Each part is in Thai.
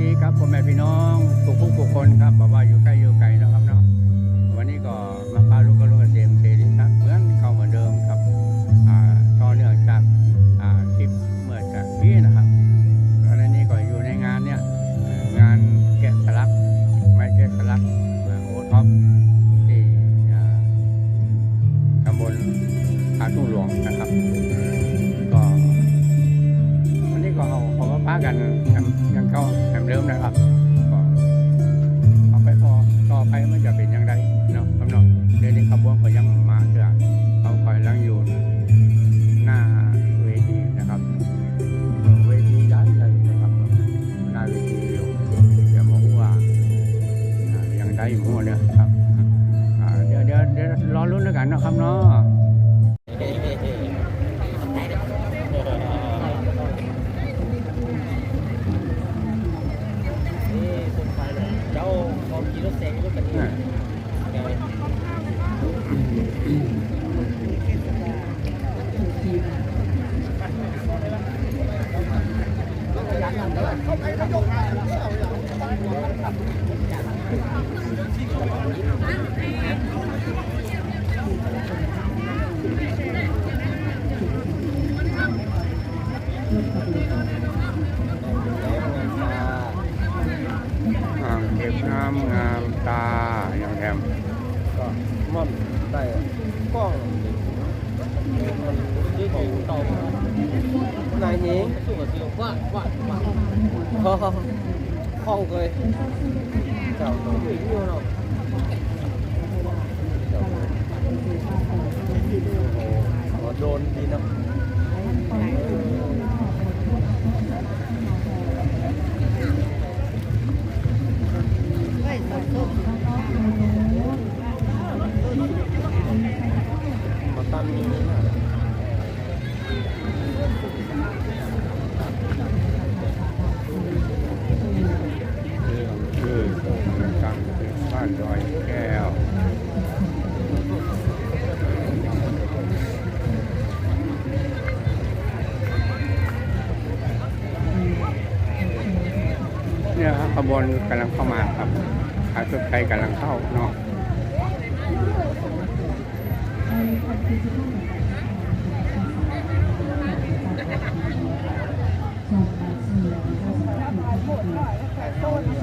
ดีครับพ่อแม่พี่น้องทุกผู้ทุกคนครับบอกว่าอยู่ใกล้อยู่ เขาใครเขายกมาเขาเอาอย่าง phong rồi chảo có người. Yêu rồi có drone đi đâu? Hãy subscribe บวนกำลังเข้ามาครับขาชุดไทยกำลังเข้าเนาะโ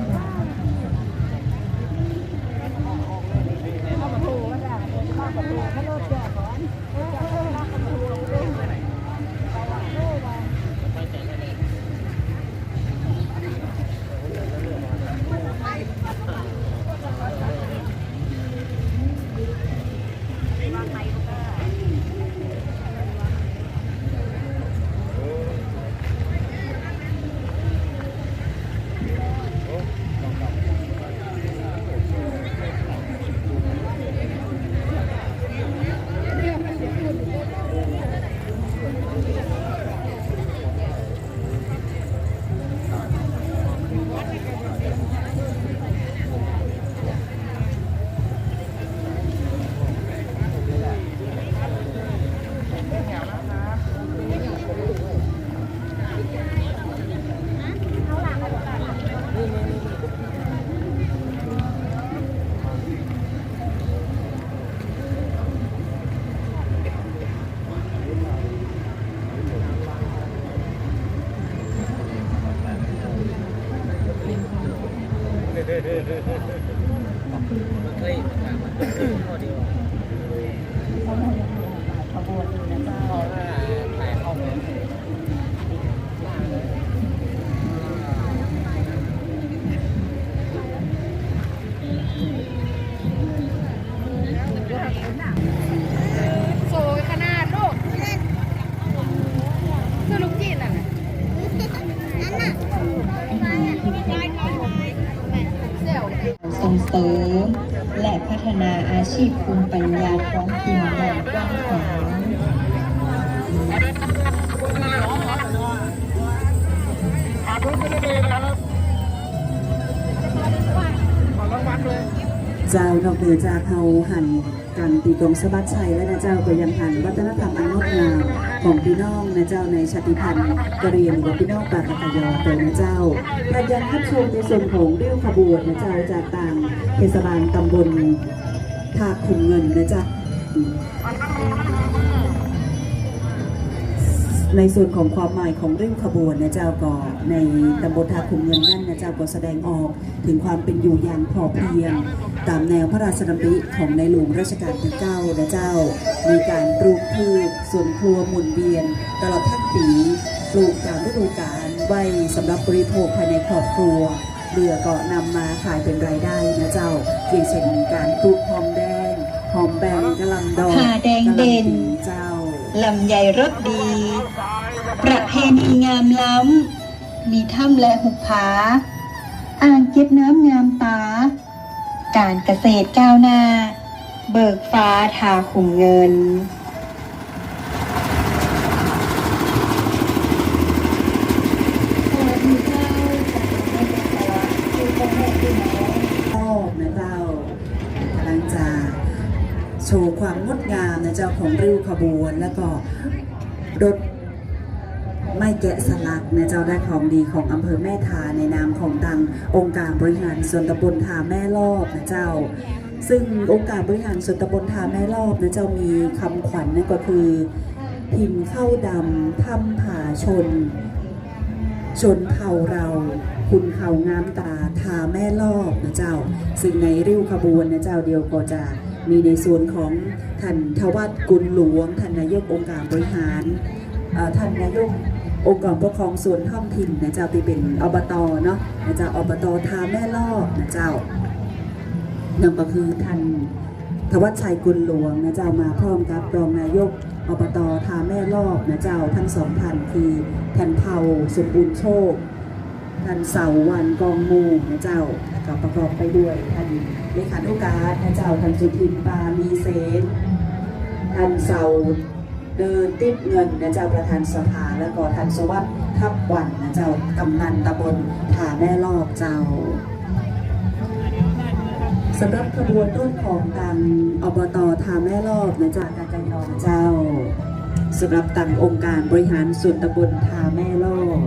เจ้าดอกเหนือจากเฮาหันกันปีกงสะบัดชัยและนะเจ้าก็ยังหันวัฒนธรรมอันงดงามของพี่น้องนะเจ้าในชาติพันธุ์กะเรียนหรืว่าพี่น้องปากกะยอเตยนะเจ้าประยันทับชมในส่วนของเรื่องขบวนนะเจ้าจากต่างเทศบาลตำบลท่าขุนเงินนะเจ้า ในส่วนของความหมายของริ้วขบวนนะเจ้าก็ในตำบลทาคุมเงินนั่นนะเจ้าก็แสดงออกถึงความเป็นอยู่อย่างพอเพียง ตามแนวพระราชดำริของในหลวงรัชกาลที่9นะเจ้า มีการปลูกพืชสวนครัวหมุนเวียน ตลอดทั้งปีปลูกตามฤดูกาลไว้สำหรับบริโภคภายในครอบครัวเหลือก็นำมาขายเป็นรายได้นะเจ้าอย่างเช่นการปลูกหอมแดงหอมแบงกะหล่ำดอกผ่าแดงเด่นกะหล่ำปีเจ้า ลำไยรสดี ประเพณีงามล้ำ มีถ้ำและหุบผา อ่างเก็บน้ำงามตา การเกษตรก้าวหน้า เบิกฟ้าทาขุมเงินชอบนะเจ้ากำลังจะโชว์ความงดงาม เจ้าของริ้วขบวน แล้วก็รถไม่แกะสลักนะเจ้าได้ของดีของอำเภอแม่ทาในนามของตังองค์การบริหารส่วนตำบลทาแม่รอบนะเจ้า ซึ่งองค์การบริหารส่วนตำบลทาแม่รอบนะเจ้ามีคำขวัญนั่นก็คือ พิมพ์เข้าดำทำผาชน ชนเผ่าเราคุณเขางามตาทาแม่ลอกนะเจ้า ซึ่งในริ้วขบวนนะเจ้าเดียวก็จะ มีในส่วนของท่านทวัตกุลหลวง ท่านนายกองค์การบริหารท่านนายกองค์กรปกครองส่วนท้องถิ่นนะเจ้าที่เป็นอบตเนาะนะเจ้าอบตทาแม่ลอกนะเจ้านั่นก็คือท่านทวัชชัยกุลหลวงนะเจ้ามาพร้อมกับรองนายกอบตทาแม่ลอกนะเจ้าทั้งสองท่านคือท่านเผาสมบูรณ์โชคท่านเสาวันกองมูนะเจ้าแล้วก็ประกอบไปด้วยท่าน เลขานุการนเจ้าท่านสุทินปามีเสนท่านเสาเดินติดเงินนะเจ้าประธานสภาแล้วก็ท่านสวัสดิ์ทับวันนะเจ้ากำนันตำบลทาแม่ลอกเจ้าสำหรับขบวนต้นของทางอบตทาแม่รอบนะจ๊ะกากันยองเจ้าสำหรับตังองค์การบริหารส่วนตำบลทาแม่รอบ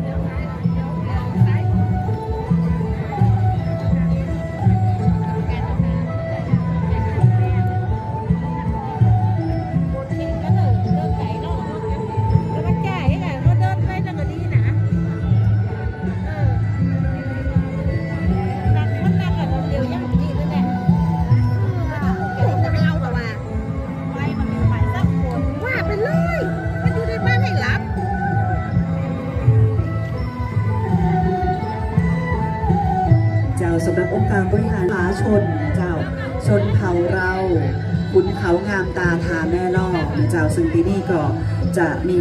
จะมี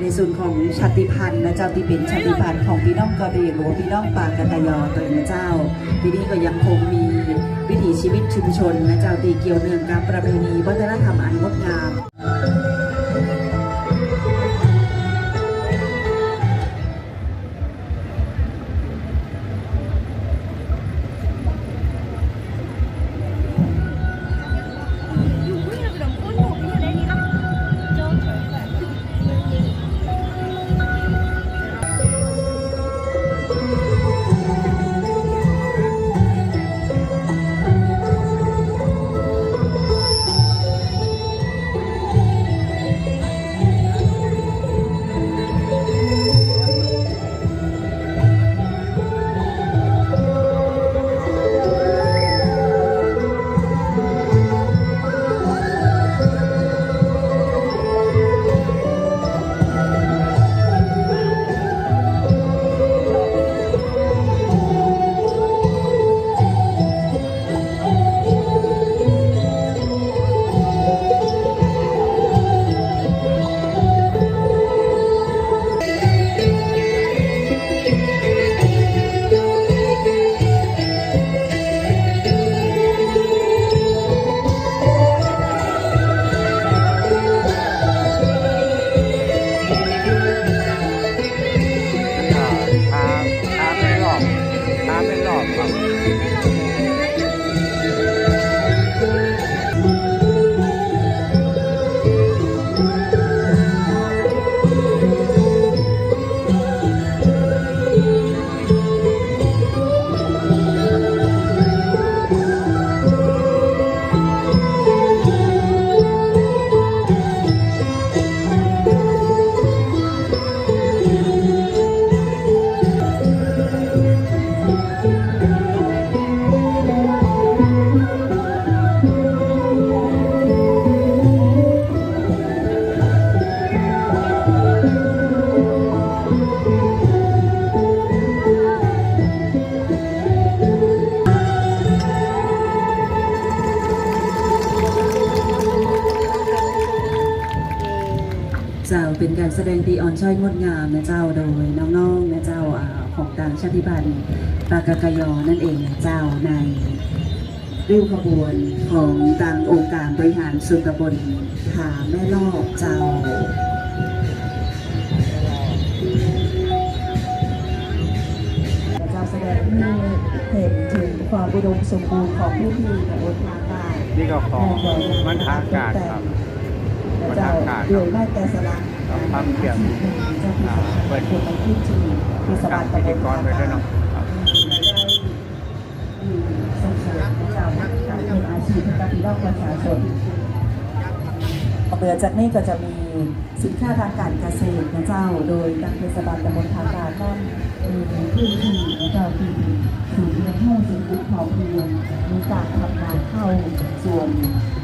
ในส่วนของชาติพันธุ์นะเจ้าที่เป็นชาติพันธุ์ของพี่น้องกะเหรี่ยงหรือว่าพี่น้องปากกะตะยอตัวนะเจ้า ที่นี่ก็ยังคงมีวิถีชีวิตชุมชนนะเจ้าที่เกี่ยวเนื่องกับประเพณีวัฒนธรรมอันงดงาม แสดงตีอ่อนช้อยงดงามนะเจ้าโดยน้องๆนะเจ้าของต่างชาติพันธุ์ปากากยอนั่นเองนะเจ้าในริ้วขบวนของต่างองค์การบริหารส่วนตำบลผาแม่ลอกเจ้าเจ้าแสดงให้เห็นถึงความอุดมสมบูรณ์ของพื้นที่ตำบลทางใต้นี่ก็ของมันทางการครับและเจ้าด้วยไม้แกะสลัก ครับความเกี่ยวเจ้าที่สำคัญเปิดคนในพื้นที่เทศกาบารลพิตำบธีกรทางไปใต้ด้วยเนาะครับส่งเสริมเจ้าการเป็นอาชีพให้กับพี่น้องประชาชนเหนือจากนี้ก็จะมีสินค้าทางการเกษตรนะเจ้า โดยทางเทศบาลตำบลทางการนั้นมีพื้นที่นะเจ้าที่ถูกเลี้ยงให้สิ่งที่พอเพียงมีการทำนาข้าส่วน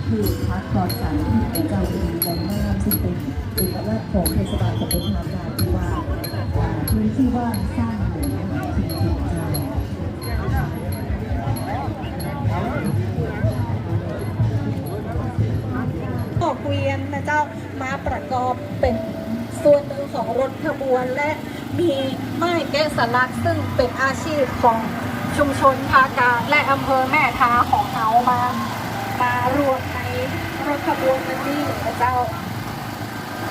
พืชพักปลอดสารพิษนะเจ้าเป็นแหล่งน้ำ ซึ่งเป็นเอกลักษณ์ของเทศบาลตำบลทางการที่ว่าพื้นที่ว่างสร้างเหมือนสิ่งที่เจ้าออกเกวียนนะเจ้ามาประกอบเป็นส่วนหนึ่งของรถขบวนและมีไม้แกะสลักซึ่งเป็นอาชีพของชุมชนภากาและอำเภอแม่ทาของเรามามารวมในรถขบวนนี้นะเจ้า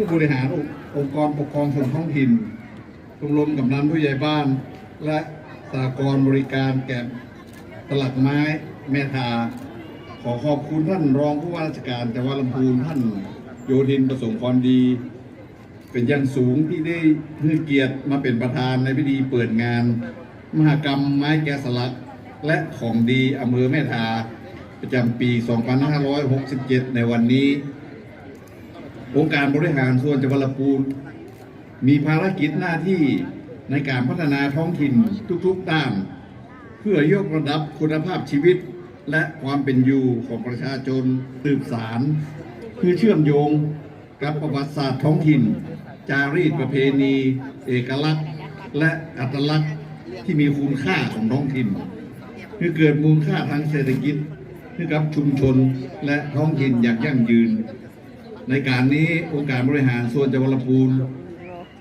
ผู้บริหารองค์องค์กรปกครองส่วนท้องถิ่นชมรมกำนันผู้ใหญ่บ้าน และสากรบริการแก่ตลักไม้แม่ทา ขอขอบคุณท่านรองผู้ว่าราชการจังหวัดลำพูนท่านโยธินประสงค์พรดี เป็นอย่างสูงที่ได้ให้เกียรติมาเป็นประธานในพิธีเปิดงาน มหกรรมไม้แกะสลัก และของดีอำเภอแม่ทา ประจำปี 2567 ในวันนี้ องค์การบริหารส่วนจังหวัดลำพูนมีภารกิจหน้าที่ในการพัฒนาท้องถิ่นทุกๆด้าน เพื่อยกระดับคุณภาพชีวิตและความเป็นอยู่ของประชาชนสืบสารเพื่อเชื่อมโยงกับประวัติศาสตร์ท้องถิ่น จารีตประเพณี เอกลักษณ์ และอัตลักษณ์ที่มีคุณค่าของท้องถิ่นเพื่อเกิดมูลค่าทางเศรษฐกิจให้กับชุมชนและท้องถิ่นอย่างยั่งยืน ในการนี้องค์การบริหารส่วนจังหวัดลำพูน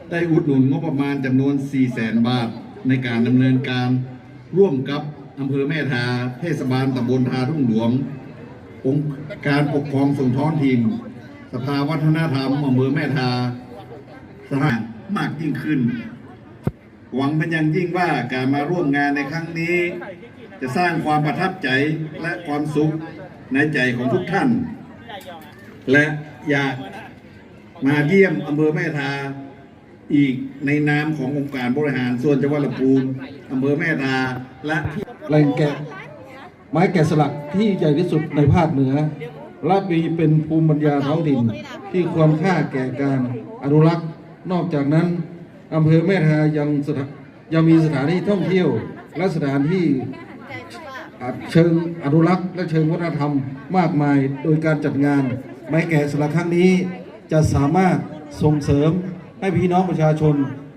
ได้อุดหนุนงบประมาณจำนวน 4 0 0แสนบาท ในการดำเนินการร่วมกับอำเภอแม่ทา เทศบาลตำบลทาทุ่งหลวง องค์การปกครองส่วนท้องถิ่นสภาวัฒนธรรมอำเภอแม่ทาสหมากยิ่งขึ้น หวังเป็นอย่างยิ่งว่าการมาร่วมงานในครั้งนี้ จะสร้างความประทับใจและความสุขในใจของทุกท่าน และ อยากมาเยี่ยมอำเภอแม่ทาอีกในนามขององค์การบริหารส่วนจังหวัดลำพูนอำเภอแม่ทาและที่แหล่งแกะไม้แกะสลักที่ใหญ่ที่สุดในภาคเหนือและมีเป็นภูมิปัญญาท้องถิ่นที่ควรค่าแก่การอนุรักษ์ นอกจากนั้นอำเภอแม่ทายังยังมีสถานที่ท่องเที่ยว และสถานที่เชิงอนุรักษ์ และเชิงวัฒนธรรมมากมายโดยการจัดงาน ไม้แกะสลักครั้งนี้ จะสามารถส่งเสริมให้พี่น้องประชาชน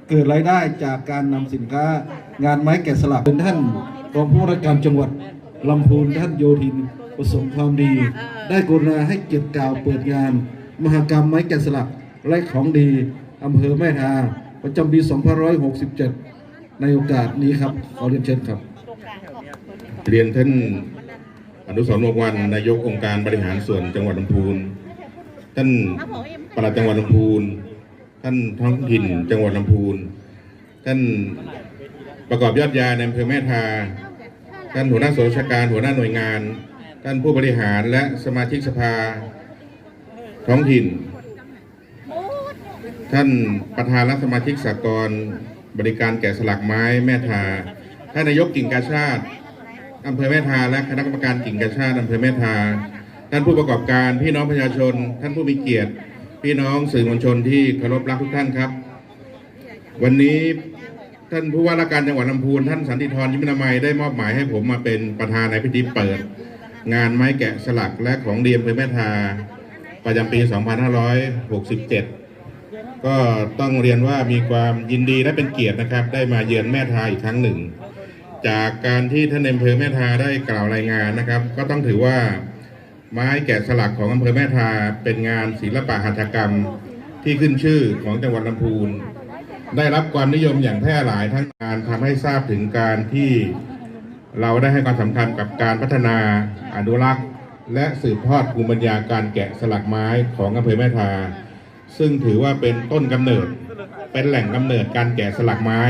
เกิดรายได้จากการนำสินค้างานไม้แกะสลักเป็นท่านรองผู้ว่าราชการจังหวัดลำพูนท่านโยธินประสงค์ความดี ได้กรุณาให้เกียรติกล่าวเปิดงาน มหกรรมไม้แกะสลักและของดีอำเภอแม่ทาประจำปี 2567 ในโอกาสนี้ครับ ขอเรียนเชิญครับ เรียนท่านอนุสรวงวันนายกองค์การบริหารส่วนจังหวัดลำพูน ท่านปลัดจังหวัดลำพูน ท่านท้องถิ่นจังหวัดลำพูน ท่านประกอบยอดยาในอำเภอแม่ทา ท่านหัวหน้าส่วนราชการหัวหน้าหน่วยงาน ท่านผู้บริหารและสมาชิกสภา ท้องถิ่น ท่านประธานและสมาชิกสากลบริการแกะสลักไม้แม่ทา ท่านนายกกิ่งกาชาติอำเภอแม่ทาและคณะกรรมการกิ่งกาชาติอำเภอแม่ทา ท่านผู้ประกอบการพี่น้องประชาชน ท่านผู้มีเกียรติ พี่น้องสื่อมวลชนที่เคารพรักทุกท่านครับ วันนี้ท่านผู้ว่าราชการจังหวัดลำพูนท่านสันติธรยิมนามัยได้มอบหมายให้ผมมาเป็นประธานในพิธีเปิด งานไม้แกะสลักและของเดียมเพื่อแม่ทาประจำปี 2567 ก็ต้องเรียนว่ามีความยินดีและเป็นเกียรตินะครับ ได้มาเยือนแม่ทาอีกครั้งหนึ่ง จากการที่ท่านอำเภอแม่ทาได้กล่าวรายงานนะครับ ก็ต้องถือว่า ไม้แกะสลักของอำเภอแม่ทาเป็นงานศิลปะหัตถกรรมที่ขึ้นชื่อของจังหวัดลำพูน ได้รับความนิยมอย่างแพร่หลายทั้งการทำให้ทราบถึงการที่เราได้ให้ความสำคัญกับการพัฒนาอนุรักษ์ และสืบทอดภูมิปัญญาการแกะสลักไม้ของอำเภอแม่ทา ซึ่งถือว่าเป็นต้นกำเนิด เป็นแหล่งกำเนิดการแกะสลักไม้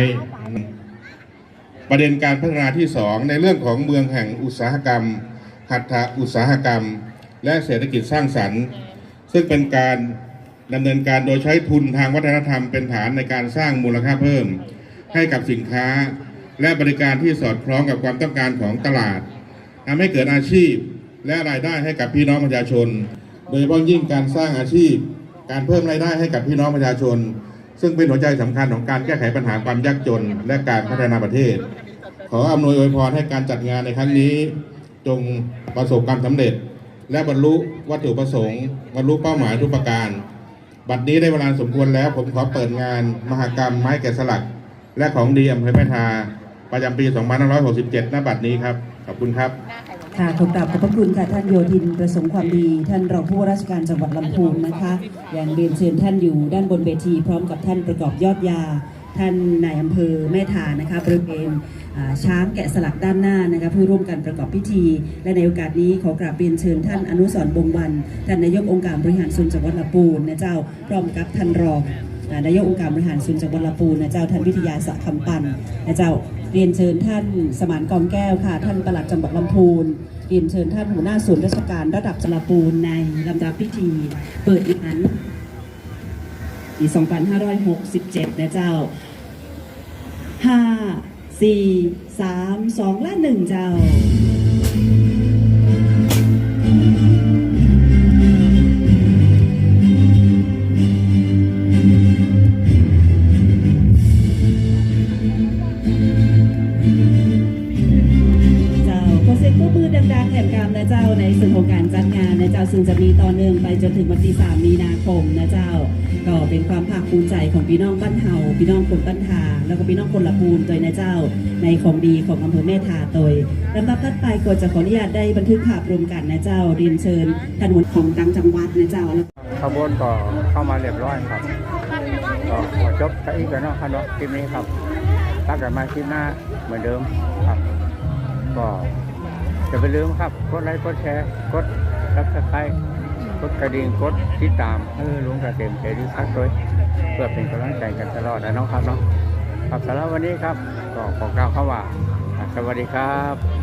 ประเด็นการพัฒนาที่ 2 ในเรื่องของเมืองแห่งอุตสาหกรรม หัตถอุตสาหกรรม และเศรษฐกิจสร้างสรรค์ ซึ่งเป็นการดำเนินการโดยใช้ทุนทางวัฒนธรรมเป็นฐานในการสร้างมูลค่าเพิ่ม ให้กับสินค้า และบริการที่สอดคล้องกับความต้องการของตลาดทำให้เกิดอาชีพและรายได้ให้กับพี่น้องประชาชน โดยเฉพาะยิ่งการสร้างอาชีพ การเพิ่มรายได้ให้กับพี่น้องประชาชน ซึ่งเป็นหัวใจสำคัญของการแก้ไขปัญหาความยากจน และการพัฒนาประเทศ ขออำนวยอวยพรให้การจัดงานในครั้งนี้ จงประสบความสำเร็จ และบรรลุวัตถุประสงค์ บรรลุเป้าหมายทุกประการ บัดนี้ได้เวลาสมควรแล้ว ผมขอเปิดงานมหกรรมไม้แกะสลัก และของดีอำเภอแม่ทา ประจำปี 2567ณบัดนี้ครับ ขอบคุณครับ ค่ะขอกราบขอบพระคุณค่ะท่านโยธินประสงค์ความดี ท่านรองผู้ว่าราชการจังหวัดลำพูนนะคะ อย่างเรียนเชิญท่านอยู่ด้านบนเวทีพร้อมกับท่านประกอบยอดยา ท่านนายอำเภอแม่ทานะคะบริเวณช้างแกะสลักด้านหน้านะคะเพื่อร่วมกันประกอบพิธี และในโอกาสนี้ขอกราบเรียนเชิญท่านอนุสรบงวันท่านนายกองค์การบริหารส่วนจังหวัดลำพูนนะเจ้าพร้อมกับท่านรองนายกองค์การบริหารส่วนจังหวัดลำพูนนะเจ้าท่านวิทยาสะคำปันนะเจ้าเรียนเชิญท่านสมานกองแก้วค่ะ ท่านปลัดจังหวัดลำพูนเรียนเชิญท่านหัวหน้าส่วนราชการระดับจังหวัดลำพูนในลำดับพิธี เปิดอีกอัน ปี 2567 นะเจ้า 5 4 3 2 และ 1 เจ้าาพี่น้องคนบ้านทาแล้วก็พี่น้องคนละภูนโดยนะเจ้า ในของดีของอำเภอแม่ทาโดยลำดับถัดไปก็จะขออนุญาตได้บันทึกภาพรวมกันนะเจ้าเรียนเชิญท่านหัวของตังจังหวัดนะเจ้าแล้วขบวนก็เข้ามาเรียบร้อยครับก็ขอจบแค่อีกแล้วเนาะครับเนาะคลิปนี้ครับตั้งแต่มาคลิปหน้าเหมือนเดิมครับ ก็จะไปลืมครับกดไลค์กดแชร์กดซับสไครต์กดกระดิ่งกดติดตามให้ลุงกระเต็มเจดีคักด้วย เพื่อเป็นกำลังใจกันตลอดนะน้องครับเนาะครับสำหรับวันนี้ครับก็ขอกล่าวคำว่า สวัสดีครับ